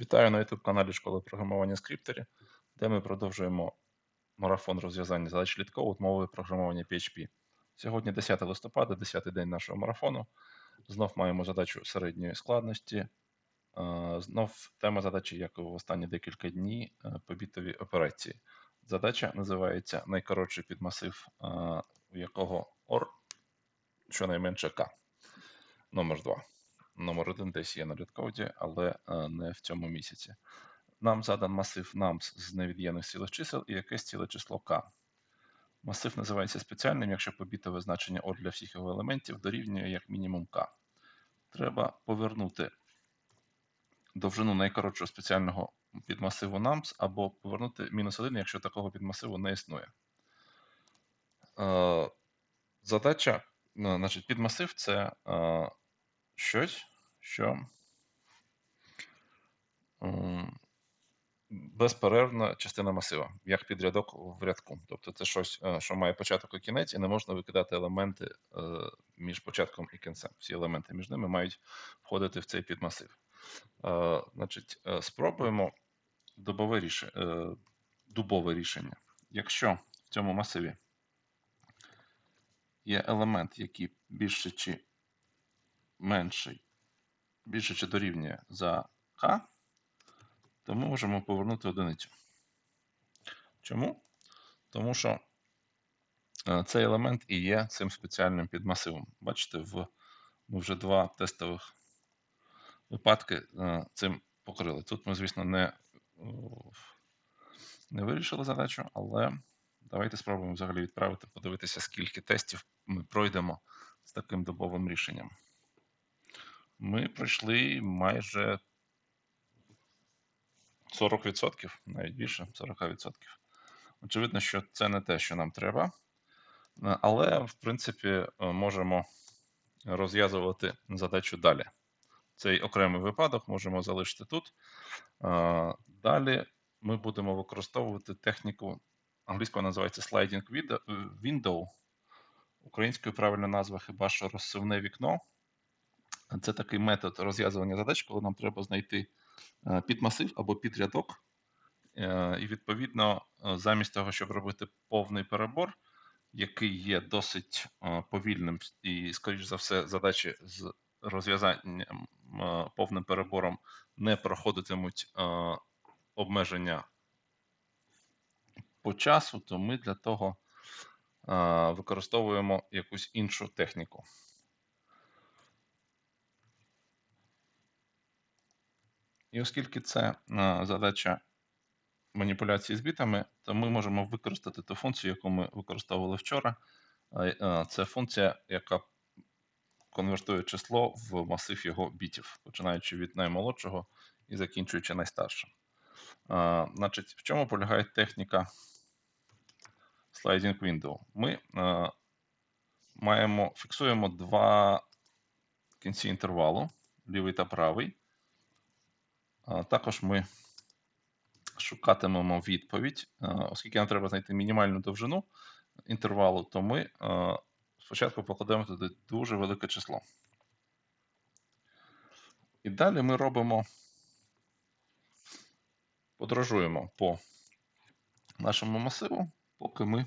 Вітаю на youtube каналі Школи програмування Скриптері, де ми продовжуємо марафон розв'язання задач літкоут мовою програмування PHP. Сьогодні 10 листопада, 10-й день нашого марафону. Знов маємо задачу середньої складності. Е, Знов тема задачі, як і в останні декілька днів, е, побітові операції. Задача називається найкоротший підмасив, е, у якого OR щонайменше K. Номер 2. Номер 1 десь є на літкоді, але е, не в цьому місяці. Нам задан масив nums з невід'ємних цілих чисел і якесь ціле число k. Масив називається спеціальним, якщо побітове значення OR для всіх його елементів дорівнює як мінімум k. Треба повернути довжину найкоротшого спеціального підмасиву nums або повернути мінус 1, якщо такого підмасиву не існує. Е, Задача, ну, значить, підмасив це е, щось, що безперервна частина масива, як підрядок в рядку. Тобто це щось, е, що має початок і кінець, і не можна викидати елементи е, між початком і кінцем. Всі елементи між ними мають входити в цей підмасив. Е, Значить, спробуємо дубове рішення, дубове рішення. Якщо в цьому масиві є елемент, який більше чи менший, більше чи дорівнює за k, то ми можемо повернути одиницю. Чому? Тому що е, цей елемент і є цим спеціальним підмасивом. Бачите, в, ми вже два тестових випадки е, цим покрили. Тут ми, звісно, не, не вирішили задачу, але давайте спробуємо взагалі відправити, подивитися, скільки тестів ми пройдемо з таким добовим рішенням. Ми пройшли майже 40%, навіть більше 40%. Очевидно, що це не те, що нам треба. Е, Але, в принципі, е, можемо розв'язувати задачу далі. Цей окремий випадок можемо залишити тут. Е, Далі ми будемо використовувати техніку, англійською називається sliding window-. Українською правильна назва хіба що розсувне вікно. Це такий метод розв'язування задач, коли нам треба знайти е, підмасив або підрядок. Е, І відповідно, е, замість того, щоб робити повний перебор, який є досить повільним, і, скоріш за все, задачі з розв'язанням повним перебором не проходитимуть обмеження по часу, то ми для того використовуємо якусь іншу техніку. І оскільки це е, задача маніпуляції з бітами, то ми можемо використати ту функцію, яку ми використовували вчора. Е, е, Це функція, яка конвертує число в масив його бітів, починаючи від наймолодшого і закінчуючи найстаршим. Значить, в чому полягає техніка sliding window? Ми маємо, фіксуємо два кінці інтервалу, лівий та правий. Також ми шукатимемо відповідь, оскільки нам треба знайти мінімальну довжину інтервалу, то ми спочатку покладемо туди дуже велике число. І далі ми робимо, подорожуємо по нашому масиву, поки ми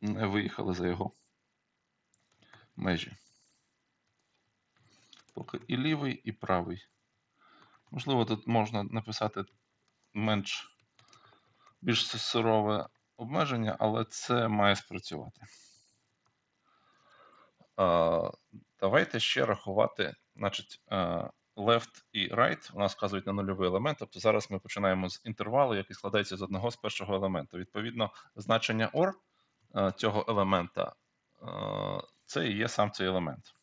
не виїхали за його межі. Поки і лівий, і правий. Можливо, тут можна написати менш більш сурове обмеження, але це має спрацювати. А, Давайте ще рахувати, значить, е, left і right у нас вказують на нульовий елемент. Тобто зараз ми починаємо з інтервалу, який складається з одного з першого елементу. Відповідно, значення OR е, цього елемента е, це і є сам цей елемент.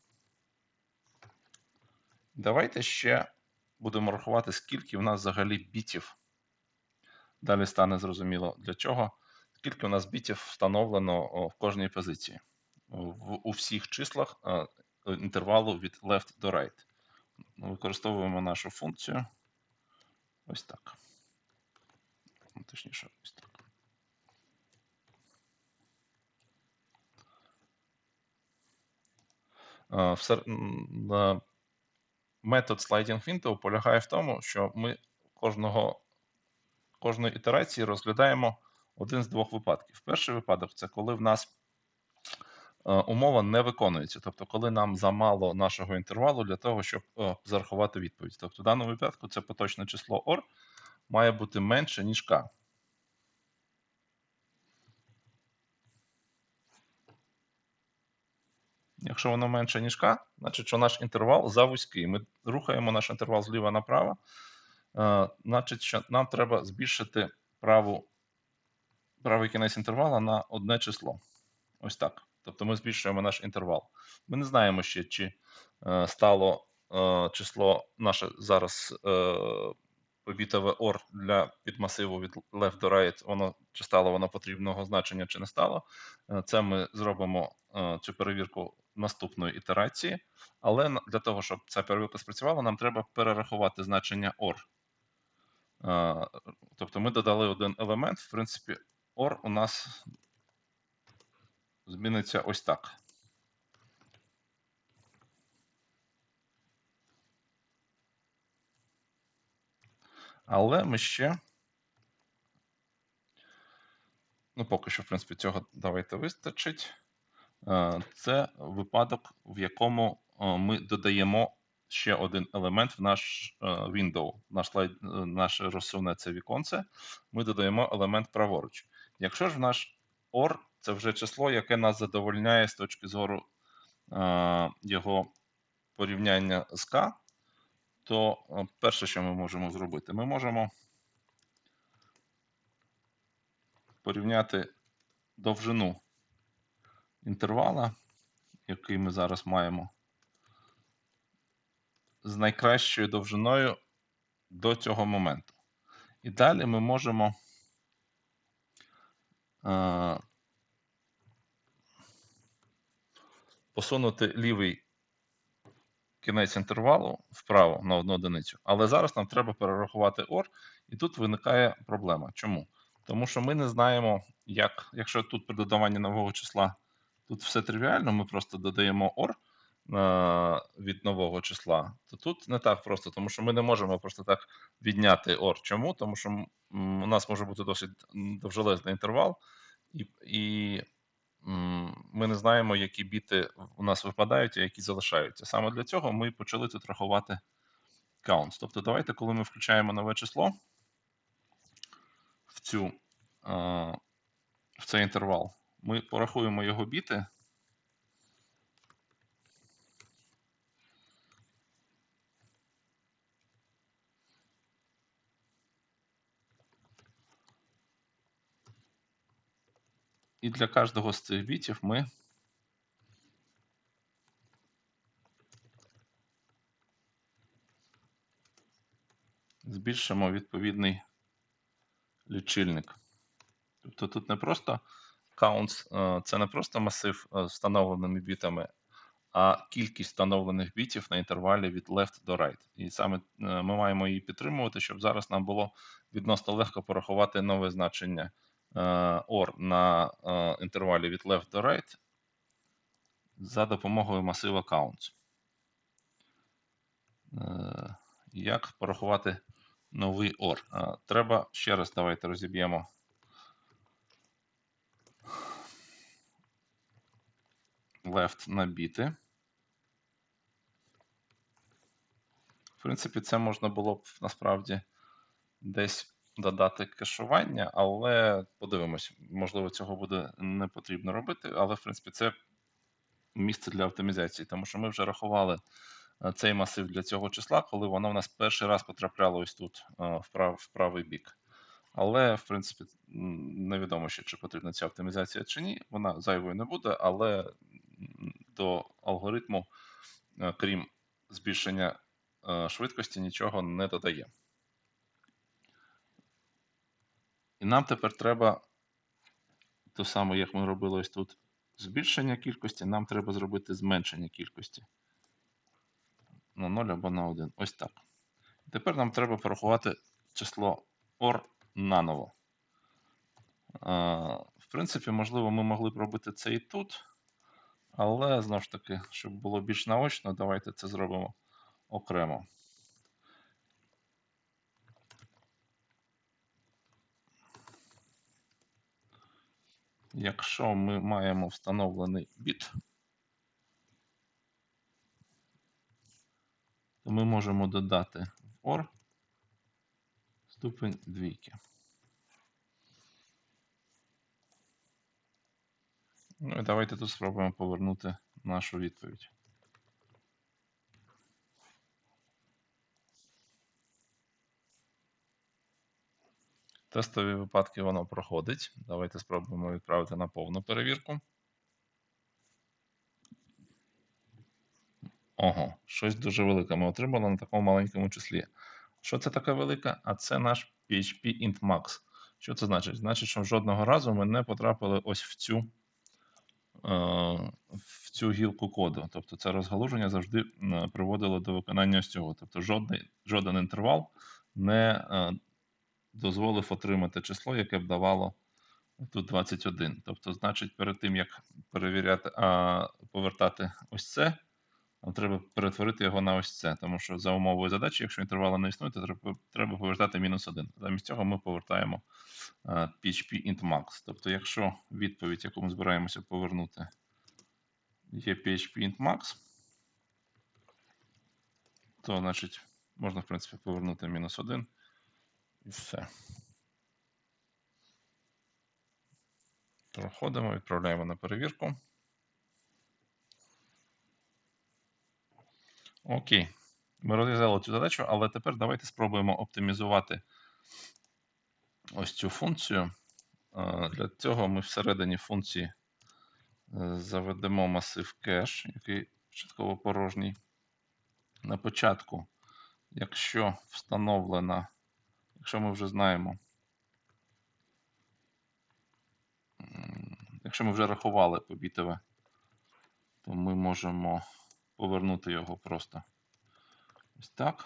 Давайте ще будемо рахувати, скільки в нас взагалі бітів. Далі стане зрозуміло для чого. Скільки у нас бітів встановлено в кожній позиції. В, у всіх числах е, інтервалу від left до right. Використовуємо нашу функцію. Ось так. Точніше, ось так. Е, в на метод sliding window полягає в тому, що ми кожного, кожної ітерації розглядаємо один з двох випадків. Перший випадок це коли в нас е, умова не виконується, тобто, коли нам замало нашого інтервалу для того, щоб е, зарахувати відповідь. Тобто, в даному випадку це поточне число OR має бути менше, ніж K. Якщо воно менше, ніж К, значить, що наш інтервал завузький. Ми рухаємо наш інтервал зліва направо. Е, значить, що нам треба збільшити праву, правий кінець інтервала на одне число. Ось так. Тобто ми збільшуємо наш інтервал. Ми не знаємо ще, чи е, стало е, число наше зараз побітове OR для підмасиву від left до right, воно чи стало воно потрібного значення, чи не стало. Це ми зробимо цю перевірку наступної ітерації. Але для того, щоб ця перевірка спрацювала, нам треба перерахувати значення OR. Е, Тобто ми додали один елемент. В принципі, OR у нас зміниться ось так. Але ми ще. Ну, поки що, в принципі, цього давайте вистачить. Е, Це випадок, в якому е, ми додаємо ще один елемент в наш е, window, наш наше розсувне це віконце. Ми додаємо елемент праворуч. Якщо ж в наш OR це вже число, яке нас задовольняє з точки зору його порівняння з K, то перше, що ми можемо зробити, ми можемо порівняти довжину інтервала, який ми зараз маємо, з найкращою довжиною до цього моменту. І далі ми можемо е, посунути лівий кінець інтервалу вправо на одну одиницю. Але зараз нам треба перерахувати OR, і тут виникає проблема. Чому? Тому що ми не знаємо, як, якщо тут при додаванні нового числа тут все тривіально, ми просто додаємо OR е, від нового числа, то тут не так просто, тому що ми не можемо просто так відняти OR. Чому? Тому що у нас може бути досить довжелезний інтервал, і, і ми не знаємо, які біти у нас випадають, а які залишаються. Саме для цього ми почали тут рахувати counts. Тобто, давайте, коли ми включаємо нове число в цю, е, в цей інтервал, ми порахуємо його біти. І для кожного з цих бітів ми збільшимо відповідний лічильник. Тобто тут не просто counts, е, це не просто масив е, з встановленими бітами, а кількість встановлених бітів на інтервалі від left до right. І саме е, ми маємо її підтримувати, щоб зараз нам було відносно легко порахувати нове значення OR на інтервалі від left до right за допомогою масива counts. Як порахувати новий OR? Треба ще раз давайте розіб'ємо. Left на біти. В принципі, це можна було б насправді десь додати кешування, але подивимось, можливо, цього буде не потрібно робити. Але, в принципі, це місце для оптимізації, тому що ми вже рахували е, цей масив для цього числа, коли воно в нас перший раз потрапляло ось тут е, в, прав, в правий бік. Але, в принципі, невідомо ще, чи потрібна ця оптимізація чи ні. Вона зайвою не буде, але до алгоритму, е, крім збільшення е, швидкості, нічого не додає. І нам тепер треба, то саме, як ми робили ось тут, збільшення кількості, нам треба зробити зменшення кількості на 0 або на 1. Ось так. Тепер нам треба порахувати число OR наново. В принципі, можливо, ми могли б робити це і тут, але знову ж таки, щоб було більш наочно, давайте це зробимо окремо. Якщо ми маємо встановлений біт, то ми можемо додати в OR ступень двійки. Ну і давайте тут спробуємо повернути нашу відповідь. Тестові випадки воно проходить. Давайте спробуємо відправити на повну перевірку. Ого, щось дуже велике ми отримали на такому маленькому числі. Що це таке велике? А це наш PHP int max. Що це значить? Значить, що жодного разу ми не потрапили ось в цю, в цю гілку коду. Тобто це розгалуження завжди е, приводило до виконання ось цього. Тобто жодний, жоден інтервал не е, дозволив отримати число, яке б давало тут 21. Тобто, значить, перед тим, як перевіряти, а, повертати ось це, нам треба перетворити його на ось це. Тому що за умовою задачі, якщо інтервала не існує, то треба, повертати мінус 1. Замість цього ми повертаємо PHP int max. Тобто, якщо відповідь, яку ми збираємося повернути, є PHP int max, то значить можна, в принципі, повернути мінус 1 і все. Проходимо, відправляємо на перевірку. Окей. Ми розв'язали цю задачу, але тепер давайте спробуємо оптимізувати ось цю функцію. Е, Для цього ми всередині функції е, заведемо масив кеш, який частково порожній. На початку, якщо встановлена, якщо ми вже знаємо, якщо ми вже рахували побітове, то ми можемо повернути його просто ось так.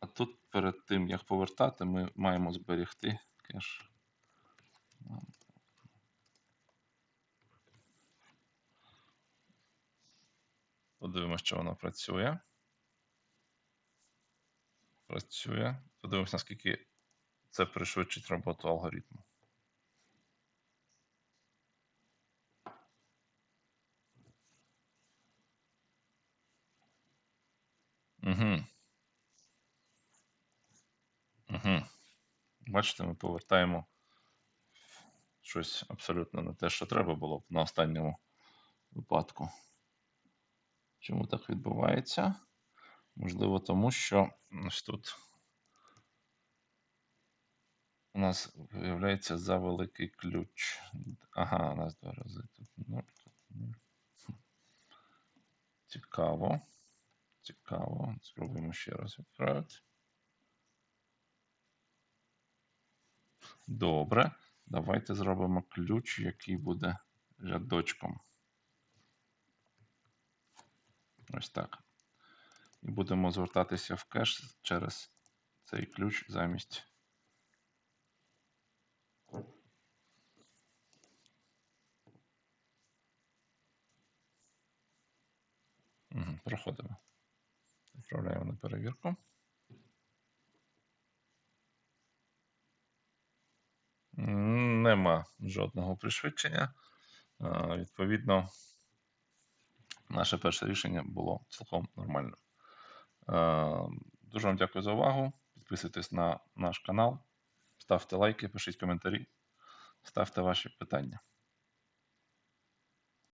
А тут перед тим, як повертати, ми маємо зберегти кеш. Подивимося, що воно працює. Працює. Подивимося, наскільки це пришвидшить роботу алгоритму. Бачите, ми повертаємо щось абсолютно не те, що треба було б на останньому випадку. Чому так відбувається? Можливо, тому що ось тут у нас виявляється за ключ. Ага, у нас два рази тут 0, тут 0. Цікаво. Цікаво. Спробуємо ще раз відправити. Добре. Давайте зробимо ключ, який буде рядочком. Ось так. І будемо звертатися в кеш через цей ключ замість. Проходимо. Відправляємо на перевірку. Нема жодного пришвидшення. Е, Відповідно, наше перше рішення було цілком нормальним. Е, Дуже вам дякую за увагу. Підписуйтесь на наш канал, ставте лайки, пишіть коментарі, ставте ваші питання.